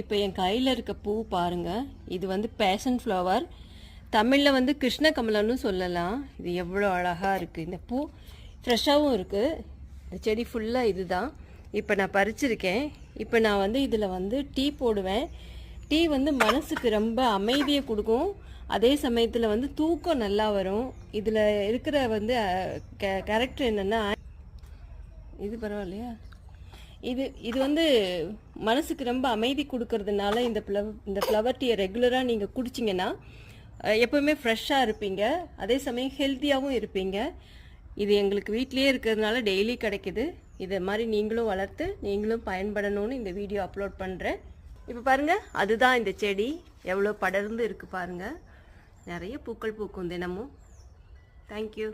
இப்போ என் கையில் இருக்க பூ பாருங்கள் இது வந்து பேஷன் ஃப்ளவர் தமிழில் வந்து கிருஷ்ண கமலம்னு சொல்லலாம். இது எவ்வளோ அழகாக இருக்குது இந்த பூ ஃப்ரெஷ்ஷாகவும் இருக்குது இந்த செடி ஃபுல்லாக இதுதான். இப்போ நான் பறிச்சிருக்கேன். இப்போ நான் வந்து இதில் வந்து டீ போடுவேன். டீ வந்து மனசுக்கு ரொம்ப அமைதியை கொடுக்கும். அதே சமயத்தில் வந்து தூக்கம் நல்லா வரும். இதில் இருக்கிற வந்து கேரக்டர் என்னென்னா இது பரவாயில்லையா? இது இது வந்து மனசுக்கு ரொம்ப அமைதி கொடுக்கறதுனால இந்த ஃப்ளவர் இந்த ஃப்ளவர் டீயை ரெகுலராக நீங்கள் குடிச்சிங்கன்னா எப்போவுமே ஃப்ரெஷ்ஷாக இருப்பீங்க. அதே சமயம் ஹெல்த்தியாகவும் இருப்பீங்க. இது எங்களுக்கு வீட்டிலேயே இருக்கிறதுனால டெய்லி கிடைக்குது. இதை மாதிரி நீங்களும் வளர்த்து நீங்களும் பயன்படணும்னு இந்த வீடியோ அப்லோட் பண்ணுறேன் இப்போ பாருங்கள் அதுதான் இந்த செடி. எவ்வளோ படர்ந்து இருக்குது பாருங்கள் நிறைய பூக்கள் பூக்கும் தினமும். தேங்க்யூ